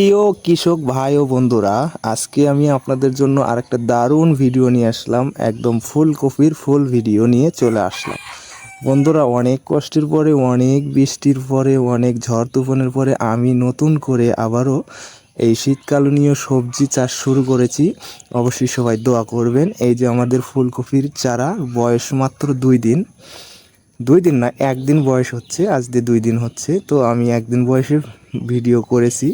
প্রিয় কৃষক ভাই ও বন্ধুরা, আজকে আমি আপনাদের জন্য আরেকটা দারুণ ভিডিও নিয়ে আসলাম, একদম ফুলকপির ফুল ভিডিও নিয়ে চলে আসলাম। বন্ধুরা, অনেক কষ্টের পরে, অনেক বৃষ্টির পরে, অনেক ঝড় তুফানের পরে আমি নতুন করে আবারও এই শীতকালীন সবজি চাষ শুরু করেছি। অবশ্যই সবাই দোয়া করবেন, এই যে আমাদের ফুলকপির চারা বয়স মাত্র দুই দিন। দুই দিন না, একদিন বয়স হচ্ছে আজ দিয়ে দুই দিন হচ্ছে, তো আমি একদিন বয়সে ভিডিও করেছি।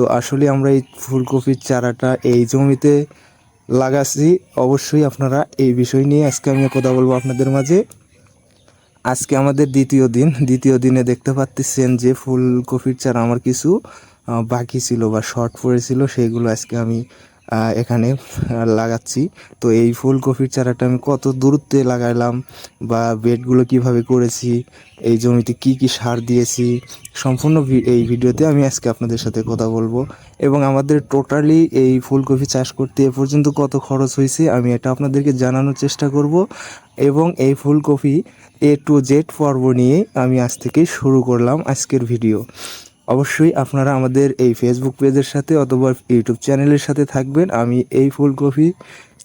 তো আসলে আমরা এই ফুলকপির চারাটা এই জমিতে লাগাচ্ছি। অবশ্যই আপনারা এই বিষয় নিয়ে আজকে আমি কথা বলব আপনাদের মাঝে। আজকে আমাদের দ্বিতীয় দিন। দ্বিতীয় দিনে দেখতে পাচ্ছেন যে ফুলকপির চারা আমার কিছু বাকি ছিল বা শর্ট পড়েছিল সেইগুলো আজকে আমি এখানে লাগাচ্ছি। তো এই ফুলকপির চারাটা আমি কত দূরত্বে লাগাইলাম বা বেডগুলো কীভাবে করেছি, এই জমিতে কি কি সার দিয়েছি, সম্পূর্ণ এই ভিডিওতে আমি আজকে আপনাদের সাথে কথা বলব। এবং আমাদের টোটালি এই ফুলকপি চাষ করতে এ পর্যন্ত কত খরচ হয়েছে, আমি এটা আপনাদেরকে জানানোর চেষ্টা করব। এবং এই ফুলকপি এ টু জেড পর্ব নিয়ে আমি আজ থেকে শুরু করলাম আজকের ভিডিও। অবশ্যই আপনারা আমাদের এই ফেসবুক পেজের সাথে অথবা ইউটিউব চ্যানেলের সাথে থাকবেন। আমি এই ফুলকপি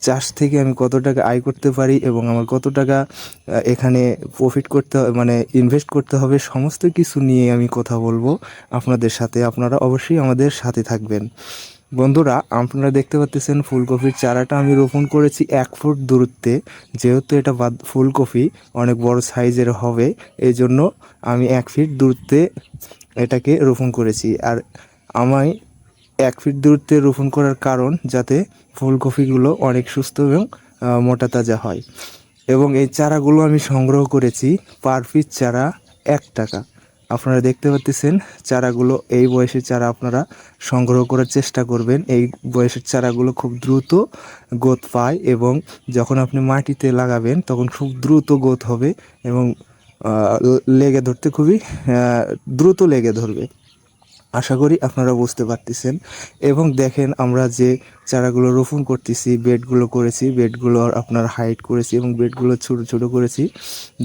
চাষ থেকে আমি কত টাকা আয় করতে পারি এবং আমার কত টাকা এখানে প্রফিট করতে মানে ইনভেস্ট করতে হবে, সমস্ত কিছু নিয়ে আমি কথা বলব আপনাদের সাথে। আপনারা অবশ্যই আমাদের সাথে থাকবেন। বন্ধুরা, আপনারা দেখতে পাচ্ছেন ফুলকপির চারাটা আমি রোপণ করেছি এক ফুট দূরত্বে। যেহেতু এটা ফুলকপি, অনেক বড় সাইজের হবে এই জন্য আমি এক ফিট দূরত্বে এটাকে রোপণ করেছি। আর আমায় এক ফিট দূরত্বে রোপণ করার কারণ যাতে ফুলকপিগুলো অনেক সুস্থ এবং মোটা তাজা হয়। এবং এই চারাগুলো আমি সংগ্রহ করেছি পার পিস চারা এক টাকা। আপনারা দেখতে পাচ্ছেন চারাগুলো, এই বয়সের চারা আপনারা সংগ্রহ করার চেষ্টা করবেন। এই বয়সের চারাগুলো খুব দ্রুত গোত পায় এবং যখন আপনি মাটিতে লাগাবেন তখন খুব দ্রুত গোত হবে এবং লেগে ধরতে খুবই দ্রুত লেগে ধরবে। আশা করি আপনারা বুঝতে পারতেছেন। এবং দেখেন আমরা যে চারাগুলো রোপণ করতেছি, বেডগুলো করেছি, বেডগুলো আপনার হাইট করেছি এবং বেডগুলো ছোট ছোট করেছি,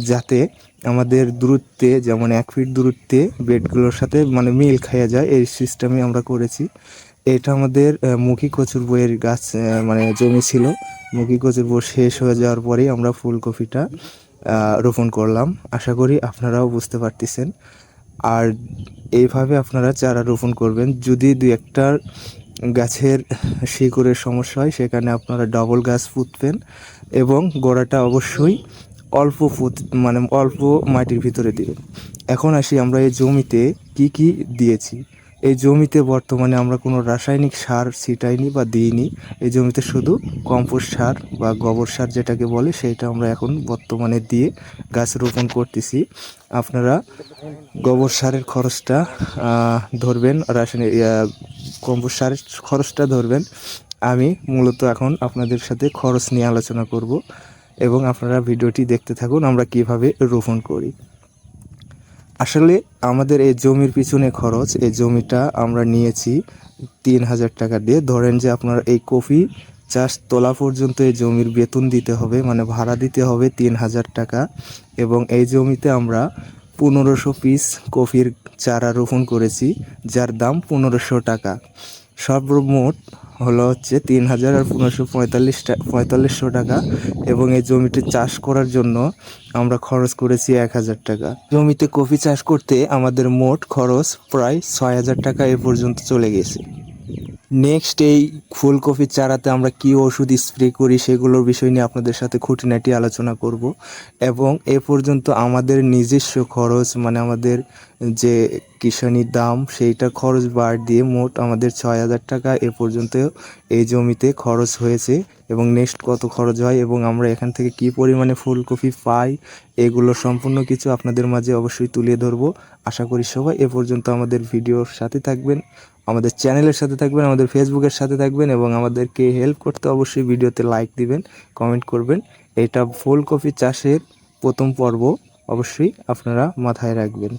যাতে আমাদের দূরত্বে, যেমন এক ফিট দূরত্বে বেডগুলোর সাথে মানে মিল খাইয়া যায়, এই সিস্টেমে আমরা করেছি। এটা আমাদের মুখী কচুর বইয়ের গাছ মানে জমি ছিল। মুখী কচুর বই শেষ হয়ে যাওয়ার পরেই আমরা ফুলকপিটা রোপণ করলাম। আশা করি আপনারাও বুঝতে পারতেছেন। আর এইভাবে আপনারা চারা রোপণ করবেন। যদি দু একটা গাছের শিকড়ের সমস্যা হয়, সেখানে আপনারা ডবল গাছ পুঁতবেন এবং গোড়াটা অবশ্যই অল্প পুঁত মানে অল্প মাটির ভিতরে দেবেন। এখন আসি আমরা এই জমিতে কি কি দিয়েছি। এই জমিতে বর্তমানে আমরা কোনো রাসায়নিক সার ছিটাইনি বা দিইনি। এই জমিতে শুধু কম্পোস্ট সার বা গোবর সার যেটাকে বলে সেটা আমরা এখন বর্তমানে দিয়ে গাছ রোপণ করতেছি। আপনারা গোবর সারের খরচটা ধরবেন, রাসায়নিক কম্পোস্ট সারের খরচটা ধরবেন। আমি মূলত এখন আপনাদের সাথে খরচ নিয়ে আলোচনা করব এবং আপনারা ভিডিওটি দেখতে থাকুন আমরা কীভাবে রোপণ করি। আসলে আমাদের এই জমির পিছনে খরচ, এই জমিটা আমরা নিয়েছি তিন হাজার টাকা দিয়ে। ধরেন যে আপনার এই কফি চাষ তোলা পর্যন্ত এই জমির বেতন দিতে হবে মানে ভাড়া দিতে হবে তিন হাজার টাকা এবং এই জমিতে আমরা পনেরোশো পিস কফির চারা রোপণ করেছি, যার দাম পনেরোশো টাকা। সর্বমোট হলো হচ্ছে তিন হাজার আর পনেরোশো পঁয়তাল্লিশ পঁয়তাল্লিশশো টাকা এবং এই জমিটি চাষ করার জন্য আমরা খরচ করেছি এক হাজার টাকা। জমিতে কফি চাষ করতে আমাদের মোট খরচ প্রায় ছয় হাজার টাকা এ পর্যন্ত চলে গেছে। নেক্সট এই ফুলকপির চারাতে আমরা কি ওষুধ স্প্রে করি সেগুলোর বিষয় নিয়ে আপনাদের সাথে খুঁটিনাটি আলোচনা করব। এবং এ পর্যন্ত আমাদের নিজস্ব খরচ মানে আমাদের যে কিষানির দাম, সেইটা খরচ বাদ দিয়ে মোট আমাদের ছয় হাজার টাকা এ পর্যন্ত এই জমিতে খরচ হয়েছে। এবং নেক্সট কত খরচ হয় এবং আমরা এখান থেকে কি পরিমাণে ফুলকপি পাই, এগুলো সম্পূর্ণ কিছু আপনাদের মাঝে অবশ্যই তুলে ধরবো। আশা করি সবাই এ পর্যন্ত আমাদের ভিডিওর সাথে থাকবেন। আমাদের চ্যানেলের সাথে থাকবেন, আমাদের ফেসবুকের সাথে থাকবেন এবং আমাদেরকে হেল্প করতে অবশ্যই ভিডিওতে লাইক দিবেন কমেন্ট করবেন। এটা ফুলকপি চাষের প্রথম পর্ব, অবশ্যই আপনারা মাথায় রাখবেন।